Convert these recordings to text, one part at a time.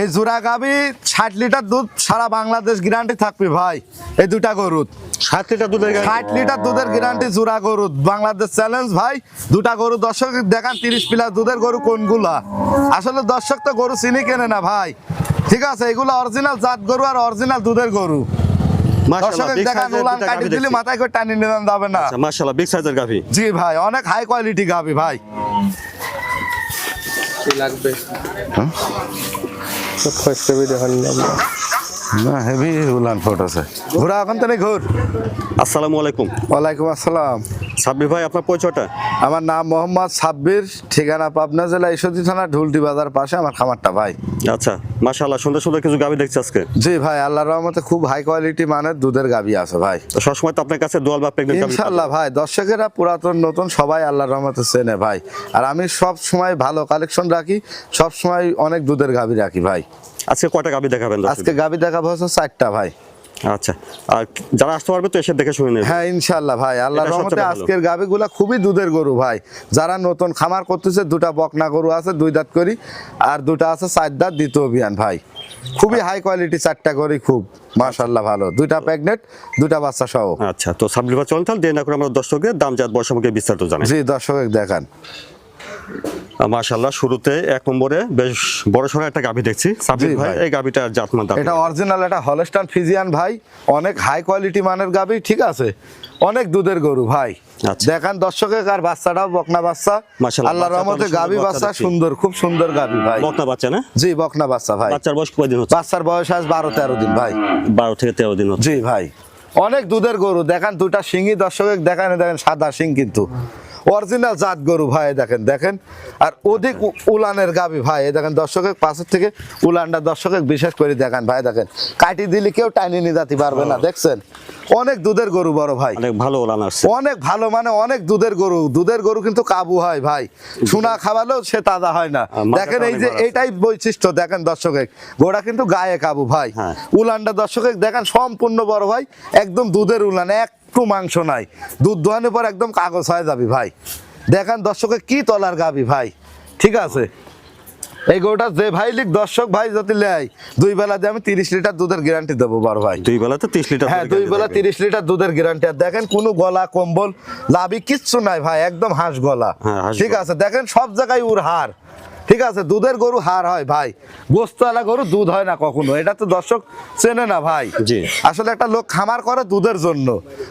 এই জোড়া গাবি ষাট লিটার দুধ সারা বাংলাদেশ গ্যারান্টি থাকবে ভাই। এই দুটা গরুত ষাট লিটার দুধের ষাট লিটার দুধের গ্যারান্টি জোড়া গরু বাংলাদেশ চ্যালেঞ্জ ভাই দুটা গরু দর্শক দেখান তিরিশ প্লাস দুধের গরু কোনগুলা। আসলে দর্শক তো গরু চিনি কেনে না ভাই। ঠিক আছে এগুলো অরিজিনাল জাত গরু আর অরিজিনাল দুধের গরু। গাভী। মাথায় করে টানি নিলাম যাবে না। আচ্ছা মাশাআল্লাহ বিগ সাইজের গাভী। জি ভাই অনেক হাই কোয়ালিটি গাবি ভাই। লাগবে? না। হেভি উলান ফোট আছে। ঘোরা এখন তো নেই ঘুর। আসসালামু আলাইকুম। ওয়ালাইকুম আসসালাম। সাব্বির ভাই আপনার পরিচয়টা? আমার নাম মোহাম্মদ সাব্বির ঠিকানা পাবনা জেলা ঈশ্বরদী থানা ঢুলটি বাজার পাশে আমার খামারটা ভাই। আচ্ছা মাশাআল্লাহ সুন্দর সুন্দর কিছু গাভী দেখছি আজকে। জি ভাই আল্লাহর রহমতে খুব হাই কোয়ালিটি মানের দুধের গাবি আছে ভাই। তো সবসময় তো আপনার কাছে দোয়াল বা প্রেগনেন্ট গাভী ইনশাল্লাহ ভাই দর্শকেরা পুরাতন নতুন সবাই আল্লাহর রহমতে চেনে ভাই। আর আমি সব সময় ভালো কালেকশন রাখি সব সময় অনেক দুধের গাবি রাখি ভাই। আজকে কয়টা গাভী দেখাবেন? আজকে গাবি দেখাবো হচ্ছে চারটা ভাই। আচ্ছা। আর যারা আসতে পারবে তো এসে দেখে শুনে নেবে। হ্যাঁ ইনশাল্লাহ ভাই আল্লাহর রহমতে আজকের গাবিগুলা খুবই দুধের গরু ভাই। যারা নতুন খামার করতেছে দুটা বকনা গরু আছে দুই দাঁত করি আর দুটা আছে চার দাঁত দ্বিতীয় অভিযান ভাই। খুবই হাই কোয়ালিটি চারটা করি খুব মাশাল্লাহ ভালো। দুইটা প্রেগনেন্ট দুটা বাচ্চা সহ। আচ্ছা তো সাব্বির ভাই চলুন তাহলে না করে আমরা দর্শকদের দাম জাত বয়স বিস্তারিত জানাই। জি দর্শক দেখান। মাশাআল্লাহ শুরুতে এক নম্বরে বেশ বড় সড়ো একটা গাভী দেখছি। ভাই। এই গাভীটার জাতমান এটা অরিজিনাল এটা ফিজিয়ান ভাই। অনেক হাই কোয়ালিটি মানের গাবি ঠিক আছে? অনেক দুধের গরু ভাই। আচ্ছা। দেখান দর্শকে আর বাচ্চাটাও বকনা বাচ্চা। রহমতে সুন্দর বাচ্চা সুন্দর খুব সুন্দর গাবি ভাই। বকনা বাচ্চা না? জি বকনা বাচ্চা ভাই। বাচ্চার বয়স কয়দিন হচ্ছে? বাচ্চার বয়স আজ বারো তেরো দিন ভাই। বারো থেকে তেরো দিন জি ভাই। অনেক দুধের গরু। দেখেন দুটা শিঙি দর্শক দেখেন দেখেন সাদা শিং কিন্তু। অরিজিনাল জাত গরু ভাই দেখেন দেখেন। আর অধিক উলানের গাবি ভাই দেখেন দর্শকের পাশের থেকে উলানটা দর্শকের বিশেষ করে দেখেন ভাই দেখেন। কাটি দিলে কেউ টাইনি নিয়ে যেতে পারবে না দেখছেন? অনেক দুধের গরু বড় ভাই। অনেক ভালো ওলান আসছে। অনেক ভালো মানে অনেক দুধের গরু। দুধের গরু কিন্তু কাবু হয় ভাই। সোনা খাওয়ালেও সে তাজা হয় না। দেখেন এই যে। এইটাই বৈশিষ্ট্য দেখেন দর্শকে। গোড়া কিন্তু গায়ে কাবু ভাই। হ্যাঁ। উলানটা দর্শকে দেখেন সম্পূর্ণ বড় ভাই। একদম দুধের উলান একটু মাংস নাই। দুধ দোয়ানোর পর একদম কাগজ হয়ে যাবি ভাই। দেখেন দর্শকে কি তলার গাবি ভাই। ঠিক আছে? এই গরুটা যে ভাই লিখ দর্শক ভাই যদি লেয় দুই বেলা দিয়ে আমি তিরিশ লিটার দুধের গ্যারান্টি দেবো বড় ভাই। দুই বেলাতে তিরিশ লিটার হ্যাঁ দুই বেলা তিরিশ লিটার দুধের গ্যারান্টি আর দেখেন কোনো গলা কম্বল লাভি কিচ্ছু নাই ভাই একদম হাঁস গলা। হ্যাঁ, ঠিক আছে? দেখেন সব জায়গায় উর হার ঠিক আছে দুধের গরু হার হয় ভাই। গোস্তওয়ালা গরু দুধ হয় না কখনো এটা তো দর্শক চেনে না ভাই। জি। আসলে একটা লোক খামার করে দুধের জন্য।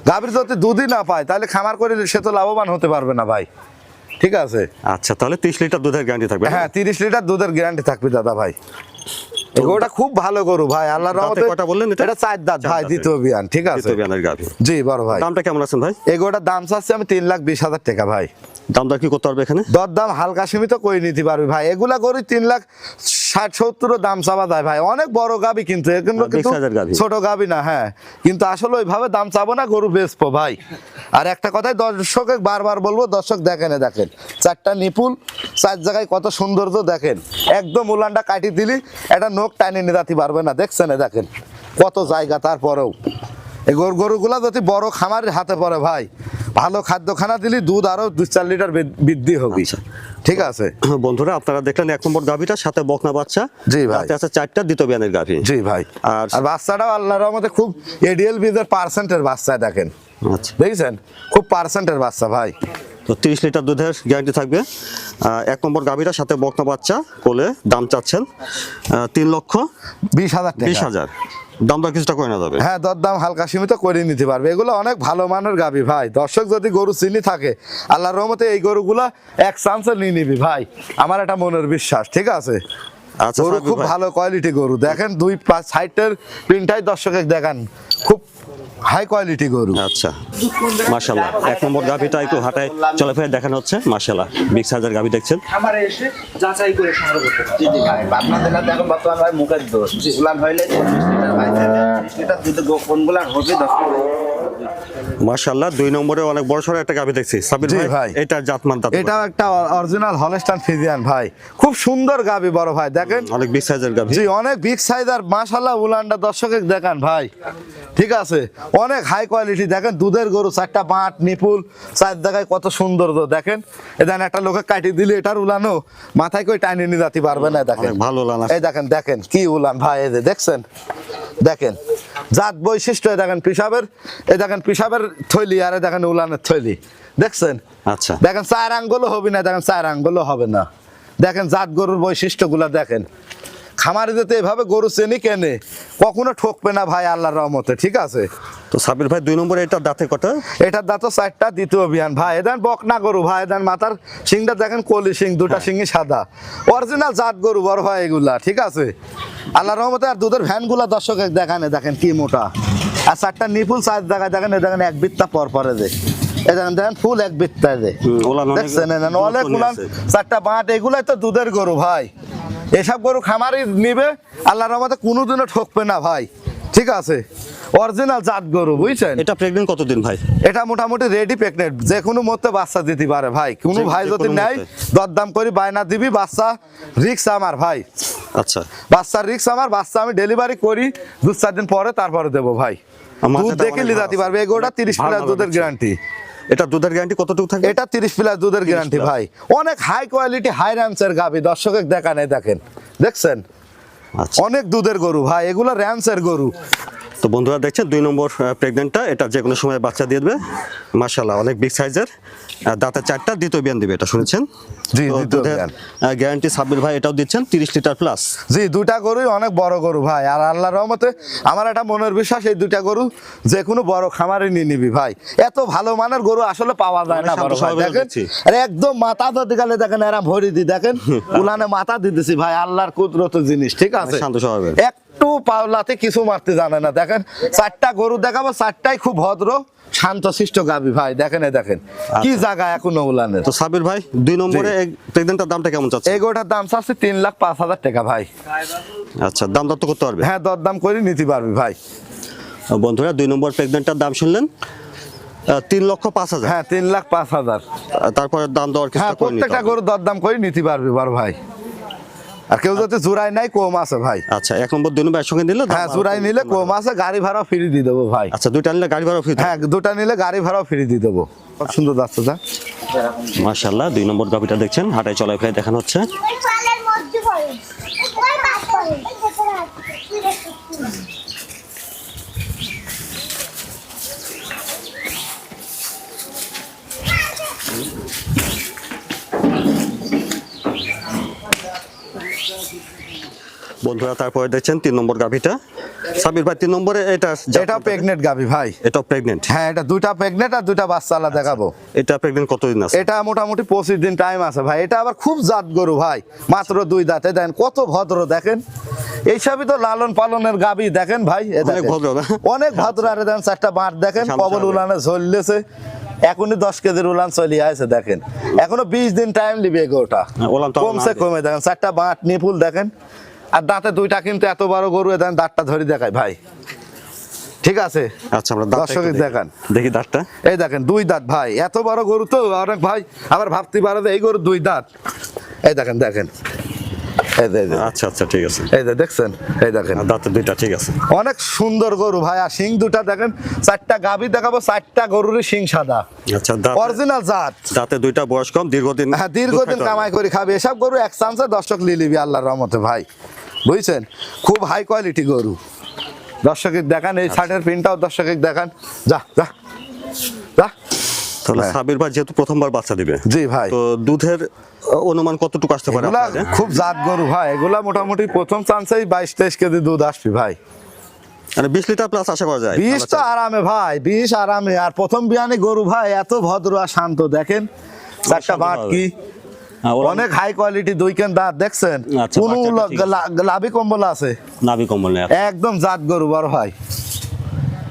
গাভীর যদি দুধই না পায় তাহলে খামার করে সে তো লাভবান হতে পারবে না ভাই। ঠিক আছে? আচ্ছা তাহলে তিরিশ লিটার দুধের গ্যারান্টি থাকবে হ্যাঁ? তিরিশ লিটার দুধের গ্যারান্টি থাকবে দাদা ভাই। গরুটা খুব ভালো গরু ভাই আল্লাহ দাঁতে রহমতে কথা বললেন এটা? চার দাঁত ভাই দ্বিতীয় বিয়ান ঠিক আছে। দ্বিতীয় বিয়ানের গাভী। জি বড় ভাই। দামটা কেমন আছেন ভাই? এগোটার দাম চাচ্ছি আমি তিন লাখ বিশ হাজার টাকা ভাই। দাম দর কি করতে পারবে এখানে? দর দাম হালকা সীমিত করে নিতে পারবে ভাই। এগুলা গরু তিন লাখ ষাট সত্তর দাম চাওয়া যায় ভাই। অনেক বড় গাবি কিন্তু হ্যাঁ। ছোট গাবি না হ্যাঁ। কিন্তু আসলে ওইভাবে দাম চাবো না গরু বেচবো ভাই। আর একটা কথাই দর্শকে বারবার বলব দর্শক দেখেন দেখেন চারটা নিপুল চার জায়গায় কত সৌন্দর্য দেখেন। একদম উলানটা কাটি দিলি একটা নোক টাইনে নিদাতে পারবে না। দেখছেন দেখেন কত জায়গা তারপরেও। এই গরু গরুগুলা যদি বড় খামারের হাতে পড়ে ভাই ভালো খাদ্য খানা দিলি দুধ আরও দু চার লিটার বৃদ্ধি- বৃদ্ধি হবে। আচ্ছা। ঠিক আছে। বন্ধুরা আপনারা দেখলেন এক নম্বর গাভীটা সাথে বকনা বাচ্চা। জি ভাই। আছে চারটা দ্বিতীয় বিয়ানের গাভী। জি ভাই। আর- বাচ্চাটাও আল্লাহর রহমতে খুব এডিএল বিজের পার্সেন্টের বাচ্চা দেখেন। আচ্ছা। দেখছেন? খুব পার্সেন্টের বাচ্চা ভাই। তো তিরিশ লিটার দুধের গ্যারান্টি থাকবে। এক নম্বর গাভীটার সাথে বকনা বাচ্চা কোলে দাম চাচ্ছেন তিন লক্ষ বিশ হাজার বিশ টাকা হাজার। দাম কিছুটা করে না যাবে। হ্যাঁ দরদাম হালকা সীমিত করে নিতে পারবে। এগুলো অনেক ভালো মানের গাবি ভাই। দর্শক যদি গরু চিনি থাকে আল্লাহর রহমতে এই গরুগুলা এক চান্সে নিয়ে নিবি ভাই। আমার একটা মনের বিশ্বাস ঠিক আছে? আচ্ছা গরু খুব ভালো কোয়ালিটি গরু। দেখেন দুই পাঁচ সাইডের প্রিন্টাই দর্শকে দেখান। খুব হাই কোয়ালিটি গরু। আচ্ছা মাশাল্লাহ এক নম্বর গাভীটা একটু হাঁটায় চলাফেরা দেখানো হচ্ছে মাশাল্লাহ বিগ সাইজের গাভী দেখছেন? এসে যাচাই করে সংগ্রহ করতে। জি জি ভাই এখন বর্তমান ভাই মুখের দোষ। উলান হইলে চল্লিশ লিটার ভাই তিরিশ লিটার দুধ কোনগুলা হবে দশ মাশাল্লাহ দুই নম্বরে অনেক বড় সড়ো একটা গাভী দেখছি। সাবির ভাই ভাই। এটা জাতমান দাঁত এটাও একটা অরিজিনাল হলস্টান ফিজিয়ান ভাই। খুব সুন্দর গাবি বড় ভাই দেখেন? অনেক বিগ সাইজের গাভী। জি অনেক বিগ সাইজ আর মাশাল্লাহ উলানটা দর্শকে দেখান ভাই। ঠিক আছে? অনেক হাই কোয়ালিটি দেখেন দুধের গরু চারটা বাঁট নিপুল চার জায়গায় কত সুন্দর তো দেখেন? এ দেখেন একটা লোকে কাটি দিলে এটার উলানো মাথায় কই টাইনে নিয়ে যাতে পারবে না দেখেন। ভালো উলান এই দেখেন দেখেন কি উলান ভাই এই যে দেখছেন? দেখেন জাত বৈশিষ্ট্য দেখেন পিসাবের এ দেখেন পিসাবের থৈলি আর দেখেন উলানের থৈলি। দেখছেন? আচ্ছা। দেখেন চার আঙ্গুলও হবে না দেখেন চার আঙ্গুলও হবে না। দেখেন জাত গরুর বৈশিষ্ট্যগুলো দেখেন। খামারে যেতে এভাবে গরু চেনি কেনে? কখনো ঠকবে না ভাই আল্লাহর রহমতে ঠিক আছে? তো সাবির ভাই দুই নম্বরে এটা দাঁতে কটা? এটার দাঁত চারটা দ্বিতীয় অভিযান। ভাই এদান বকনা গরু ভাই এদান মাথার শিংটা দেখেন কলি শিং দুটা শিংই সাদা। অরিজিনাল জাত গরু বড় ভাই এগুলা ঠিক আছে? আল্লাহর রহমতে আর দুধের ভ্যানগুলা দর্শক দেখান দেখেন কি মোটা। আর চারটা নিপুল চার জায়গায় দেখেন এ দেখেন এক বিত্তা পর পরে দেখেন ফুল এক বিত্তা দেখছেন অনেক আছে। চারটা বাঁট এগুলাই তো দুধের গরু ভাই। এসব গরু খামারি নিবে আল্লাহর রহমতে কোনোদিনও ঠকবে না ভাই। ঠিক আছে? অরিজিনাল জাত গরু বুঝছেন? এটা প্রেগনেন্ট কতদিন ভাই? এটা মোটামুটি রেডি প্রেগনেন্ট যে কোনো মতে বাচ্চা দিতে পারে ভাই। কোনো ভাই যদি নেয় দরদাম করি বায়না দিবি বাচ্চা রিক্স আমার ভাই। আচ্ছা। বাচ্চার রিক্স আমার বাচ্চা আমি ডেলিভারি করি দু চার দিন পরে তারপরে দেবো ভাই। দুধ দেখে নিয়ে যেতে। পারবে। এগোটা তিরিশ প্লাস দুধের গ্যারান্টি এটা দুধের গ্যারান্টি কতটুকু থাকে এটা তিরিশ প্লাস দুধের গ্যারান্টি ভাই। অনেক হাই কোয়ালিটি হাই র্যান্সের গাবি দর্শকের দেখা নেই দেখেন। দেখছেন? আচ্ছা। অনেক দুধের গরু ভাই এগুলো র্যান্সের গরু। তো বন্ধুরা দেখছেন দুই নম্বর প্রেগনেন্টটা এটা যে কোনো সময় বাচ্চা দিয়ে দেবে। মাশাল্লাহ অনেক বিগ সাইজের দাঁতের চারটা দ্বিতীয় বিয়ান দিবে এটা শুনেছেন? গ্যারান্টি সাব্বির ভাই এটাও দিচ্ছেন তিরিশ লিটার প্লাস জি দুটা গরুই অনেক বড় গরু ভাই। আর আল্লাহর রহমতে আমার একটা মনের বিশ্বাস এই দুটা গরু যে কোনো বড় খামারে নিয়ে নিবি ভাই। এত ভালো মানের গরু আসলে পাওয়া যায় না বড় ভাই। দেখেন আরে একদম মাথা ধরতে গেলে দেখেন এরা ভরি দি দেখেন উলানে মাথা দিতেছি ভাই আল্লাহর কুদরত জিনিস ঠিক আছে? শান্ত স্বভাবের। একটু পাওলাতে কিছু মারতে জানে না। দেখেন চারটা গরু দেখাবো চারটাই খুব ভদ্র শান্ত শিষ্ট গাবি ভাই। দেখেন দেখেন কি জায়গা এখনও উলানের। তো সাবির ভাই দুই নম্বরে দামটা কেমন চাচ্ছে দাম চাচ্ছে তিন লাখ পাঁচ হাজার টাকা ভাই। আচ্ছা দাম দর তো করতে পারবে? হ্যাঁ দরদাম করে নিতে পারবি ভাই। বন্ধুরা দুই নম্বর দাম শুনলেন? তিন লক্ষ পাঁচ হাজার। হ্যাঁ তিন লাখ পাঁচ হাজার। তারপরে দাম হ্যাঁ নিতে প্রত্যেকটা। গরু দরদাম করে নিতে পারবি বড় ভাই। আর কেউ যদি জোড়াই নাই কম আছে ভাই। আচ্ছা এক নম্বর দুই নম্বর একসঙ্গে নিলে হ্যাঁ জোড়াই নিলে কম আছে গাড়ি ভাড়াও ফ্রি দিয়ে দেবো ভাই। আচ্ছা দুইটা নিলে গাড়ি ভাড়া ফ্রি হ্যাঁ দুটা নিলে গাড়ি ভাড়াও ফ্রি দিয়ে দেবো। খুব সুন্দর যাচ্ছে যা। মাশাল্লাহ দুই নম্বর গাভিটা দেখছেন হাটায় চলায় ফেলে দেখানো হচ্ছে ওই পালের মধ্যে পড়ে ওই পাশ পড়ে বন্ধুরা তারপরে দেখছেন তিন নম্বর গাভিটা। সাবির ভাই তিন নম্বরে এটা এটা প্রেগনেন্ট গাবি ভাই। এটা প্রেগনেন্ট হ্যাঁ এটা দুইটা প্রেগনেন্ট আর দুইটা বাচ্চা আলা দেখাবো। এটা প্রেগনেন্ট কতদিন আছে? এটা মোটামুটি পঁচিশ দিন টাইম আছে ভাই। এটা আবার খুব জাত গরু ভাই। মাত্র দুই দাঁতে দেন কত ভদ্র দেখেন। এইসবই তো লালন পালনের গাবি দেখেন ভাই অনেক ভদ্র না? অনেক ভদ্র আরে দেন চারটা বাঁট দেখেন কবল উলানে ঝরলেছে। এখনই দশ কেজির উলান চলিয়ে আছে দেখেন। এখনও বিশ দিন টাইম লিবে গোটা কমসে কমে দেখেন চারটা বাঁট নিপুল দেখেন। আর দাঁতে দুইটা কিন্তু এত বড় গরু এ দাঁতটা ধরে দেখায় ভাই। ঠিক আছে? আচ্ছা আমরা দেখি। দেখান। দেখি দাঁতটা। এই দেখেন দুই দাঁত ভাই। এত বড় গরু তো অনেক ভাই আবার ভাবতে পারে এই গরু দুই দাঁত। এই দেখেন দেখেন। আচ্ছা আচ্ছা ঠিক আছে। এই দেখছেন? এই দেখেন। দাঁতের দুইটা ঠিক আছে। অনেক সুন্দর গরু ভাই। আর শিং দুটা দেখেন চারটা গাভী দেখাবো চারটা গরুরই শিং সাদা। আচ্ছা দাঁত অরিজিনাল জাত। দাঁতে দুইটা বয়স কম দীর্ঘদিন হ্যাঁ দীর্ঘদিন কামাই। করে খাবে। এসব গরু এক চান্সে দর্শক লিলিবি আল্লাহর রহমতে ভাই। বুঝছেন? খুব হাই কোয়ালিটি গরু। দর্শকের দেখান এই শার্টের প্রিন্টটাও দর্শকের দেখান। যা যা। যা। তাহলে হ্যাঁ। সাবির ভাই যেহেতু প্রথমবার বাচ্চা দিবে জি ভাই। তো দুধের অনুমান কতটুকু আসতে পারে খুব জাত গরু ভাই। এগুলা মোটামুটি প্রথম চান্সেই বাইশ তেইশ কেজি দুধ আসবি ভাই। মানে বিশ লিটার প্লাস আশা করা যায় বিষ তো আরামে ভাই বিষ আরামে। আর প্রথম বিয়ানে গরু ভাই এত ভদ্র আর শান্ত। দেখেন চারটা বাট কি অনেক হাই কোয়ালিটি দুই কেন দাঁত দেখছেন? কোন কোনো লাভি কম্বল আছে। নাভি কম্বল একদম জাত গরু বড় হয়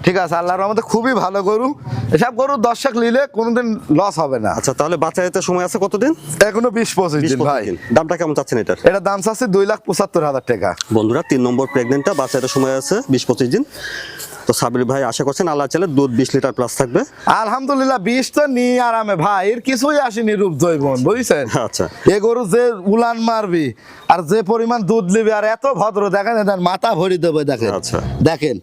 ঠিক আছে আল্লাহর আমাদের খুবই ভালো গরু। এসব গরু দর্শক নিলে কোনোদিন লস হবে না। আচ্ছা তাহলে বাচ্চা যেতে সময় আছে কতদিন? এখনও বিশ পঁচিশ দিন ভাই। দামটা কেমন চাচ্ছেন এটার? এটা দাম চাচ্ছে দুই লাখ পঁচাত্তর হাজার টাকা। বন্ধুরা তিন নম্বর প্রেগনেন্টটা বাচ্চা যেতে সময় আছে বিশ পঁচিশ দিন। তো সাবির ভাই আশা করছেন আল্লাহ চাইলে দুধ বিশ লিটার প্লাস থাকবে। আলহামদুলিল্লাহ বিষ তো নিয়ে আরামে ভাই। এর কিছুই আসেনি রূপ জৈবন বুঝছেন? আচ্ছা। এ গরু যে উলান মারবি আর যে পরিমাণ দুধ নিবি আর এত ভদ্র দেখেন দেখেন মাথা ভরি দেবে দেখেন। আচ্ছা। দেখেন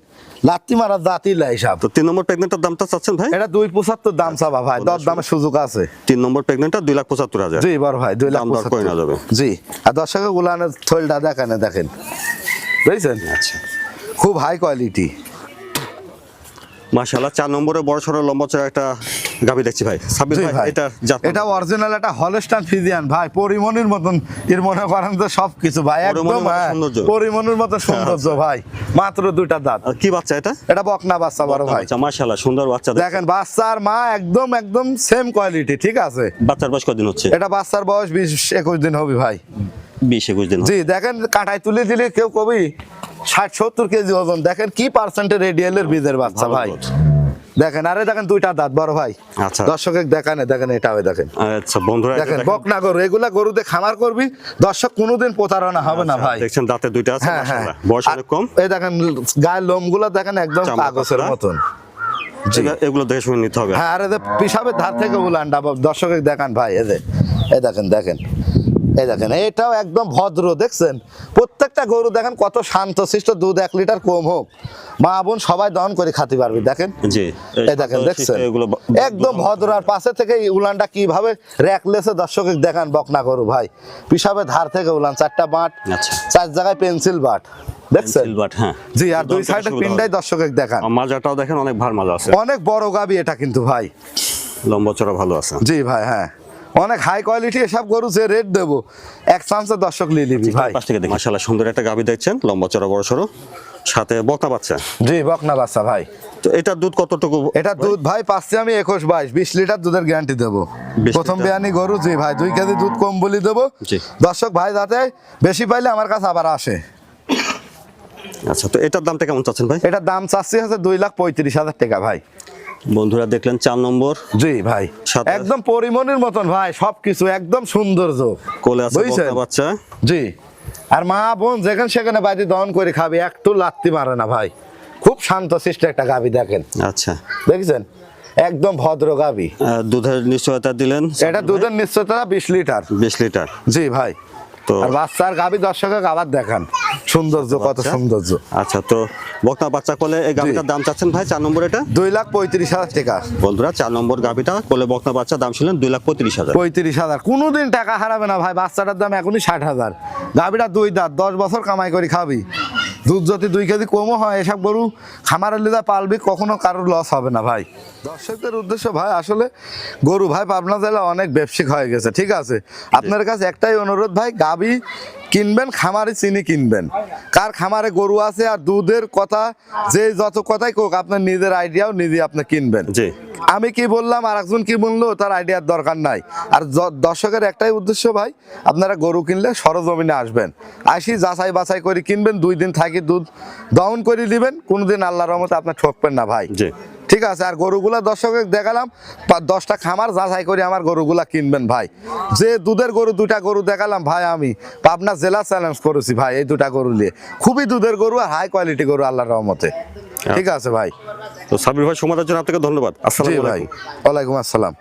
লাত্তি মারা জাতি লাই সাপ। তো তিন নম্বর প্রেগনেন্টের দামটা চাচ্ছেন ভাই? এটা দুই পঁচাত্তর দাম চাবা ভাই দর দামের সুযোগ আছে। তিন নম্বর প্রেগনেন্টটা দুই লাখ পঁচাত্তর হাজার। জি বড় ভাই দুই লাখ দাম না যাবে। জি আর দর্শক গুলানের থলটা দেখেন দেখেন। বুঝছেন? আচ্ছা। খুব হাই কোয়ালিটি মাশাআল্লাহ চার নম্বরে বড় সড়ো লম্বা চড়া একটা গাভি দেখছি ভাই। ভাই এটা এটা অরিজিনাল একটা হলস্টান ফিজিয়ান ভাই পরিমনির মতন এর মনে করেন তো সব কিছু ভাই। একদম পরিমনির মতো হ্যাঁ, সৌন্দর্য। মতো সৌন্দর্য ভাই। মাত্র দুইটা দাঁত। আর কি বাচ্চা এটা? এটা বকনা বাচ্চা বড় ভাই। আচ্ছা মাশাআল্লাহ সুন্দর বাচ্চা দেখেন বাচ্চার মা একদম একদম সেম কোয়ালিটি ঠিক আছে? বাচ্চার বয়স কদিন হচ্ছে? এটা বাচ্চার বয়স বিশ একুশ দিন হবে ভাই। বিশ একুশ দিন জি দেখেন কাটাই তুলে দিলে কেউ কবি ষাট সত্তর কেজি ওজন। দেখেন কি পার্সেন্টের রেডিয়ালের বীজের বাচ্চা ভাই। দেখেন আরে দেখেন দুইটা দাঁত বড় ভাই। আচ্ছা। দর্শক দেখেন দেখেন এটা হবে দেখেন। আচ্ছা বন্ধুরা দেখেন দেখেন। বক না গরু এগুলা গরুতে খামার করবি দর্শক কোনোদিন প্রতারণা হবে না আচ্ছা, ভাই। দেখছেন দাঁতে দুইটা আছে হ্যাঁ হ্যাঁ। মাশাআল্লাহ। বয়স অনেক কম এই দেখেন গায়ের লোমগুলো দেখেন একদম কাগজের মতন। এগুলো দেখে শুনে নিতে হবে। হ্যাঁ আরে পিসাবের ধার থেকে উলান্ডা দর্শকের দেখান ভাই যে এই দেখেন দেখেন। এই দেখেন এটাও একদম ভদ্র দেখছেন? প্রত্যেকটা গরু দেখেন কত শান্ত শিষ্ট দুধ এক লিটার কম হোক। মা বোন সবাই দহন করে খাতে পারবে দেখেন? জি এই দেখেন দেখছেন? একদম ভদ্র আর পাশে থেকে উলানটা কীভাবে র্যাকলেসে দর্শক দেখান বকনা গরু ভাই। পিসাবের ধার থেকে উলান চারটা বাট আচ্ছা। চার জায়গায় পেন্সিল বাট দেখছেন? হ্যাঁ। জি আর দুই সাইডে পিনটাই। দেখান। আর মাজাটাও দেখেন অনেক ভার মাজা আছে। অনেক বড় গাবি এটা কিন্তু ভাই। লম্বা চড়া ভালো আছে। জি ভাই হ্যাঁ। অনেক হাই কোয়ালিটি এসব গরু যে রেট দেবো। এক চান্সে দর্শক নিয়ে নিবি ভাই। পাশ থেকে দেখি। মাশাআল্লাহ সুন্দর একটা গাভি দেখছেন লম্বা চড়া বড় সড়ো সাথে বকনা বাচ্চা। জি বকনা বাচ্চা ভাই। তো এটার দুধ কতটুকু এটা দুধ ভাই পাচ্ছি আমি একুশ বাইশ বিশ লিটার দুধের গ্যারান্টি দেবো। প্রথম। বিয়ানি গরু জি ভাই দুই কেজি দুধ কম বলি দেবো। দর্শক ভাই যাতে বেশি পাইলে আমার কাছে আবার আসে। আচ্ছা তো এটার দামটা কেমন চাচ্ছেন ভাই? এটার দাম চাচ্ছি হচ্ছে দুই লাখ পঁয়ত্রিশ হাজার টাকা ভাই। বন্ধুরা দেখলেন চার নম্বর। জি ভাই। একদম পরিমনির মতন ভাই সবকিছু একদম সৌন্দর্য। কোলে আছে বাচ্চা। জি। আর মা বোন যেখানে সেখানে বাড়ি দহন করে খাবি একটু লাত্তি মারে না ভাই। খুব শান্ত শিষ্ট একটা গাবি দেখেন। আচ্ছা। দেখছেন? একদম ভদ্র গাবি। দুধের নিশ্চয়তা দিলেন এটা দুধের নিশ্চয়তা বিশ লিটার। বিশ লিটার। জি ভাই। তো আর বাচ্চার গাবি দর্শকের আবার দেখান। সৌন্দর্য কত সৌন্দর্য। আচ্ছা তো বক্তা বাচ্চা কোলে এই গাবিটার দাম চাচ্ছেন ভাই চার নম্বর এটা? দুই লাখ পঁয়ত্রিশ হাজার টাকা। বন্ধুরা চার নম্বর গাবিটা কোলে বক্তা বাচ্চা দাম ছিলেন দুই লাখ পঁয়ত্রিশ হাজার। পঁয়ত্রিশ হাজার। কোনোদিন টাকা হারাবে না ভাই বাচ্চাটার দাম এখনই ষাট হাজার। গাভীটা দুই দাঁত দশ বছর কামাই করে খাবি। দুধ যদি দুই কেজি কমও হয়, এসব গরু খামারের লিদা পালবি, কখনো কারোর লস হবে না ভাই। দর্শকদের উদ্দেশ্য ভাই, আসলে গরু ভাই, পাবনা জেলা অনেক ব্যবসায়িক হয়ে গেছে, ঠিক আছে? আপনার কাছে একটাই অনুরোধ ভাই, গাবি কিনবেন খামারে চিনি কিনবেন। কার খামারে গরু আছে আর দুধের কথা যে যত কথাই কোক আপনার নিজের আইডিয়াও নিজে আপনি কিনবেন। জি। আমি কি বললাম আর একজন কি বলল তার আইডিয়ার দরকার নাই। আর দর্শকের একটাই উদ্দেশ্য ভাই আপনারা গরু কিনলে সরজমিনে আসবেন। আসি যাচাই বাছাই করে কিনবেন দুই দিন থাকি দুধ দহন করে দিবেন কোনোদিন আল্লাহর রহমতে আপনার ঠকবেন না ভাই। জি। ঠিক আছে আর গরুগুলা দর্শকের দেখালাম দশটা খামার যাচাই করে আমার গরুগুলা কিনবেন ভাই। যে দুধের গরু দুটা গরু দেখালাম ভাই আমি পাবনা জেলা চ্যালেঞ্জ করেছি ভাই এই দুটা গরু নিয়ে। খুবই দুধের গরু আর হাই কোয়ালিটি গরু আল্লাহর রহমতে। ঠিক আছে ভাই। তো সাবির ভাই সময়ের জন্য আপনাকে ধন্যবাদ। আসসালাম ভাই ওয়ালাইকুম আসসালাম।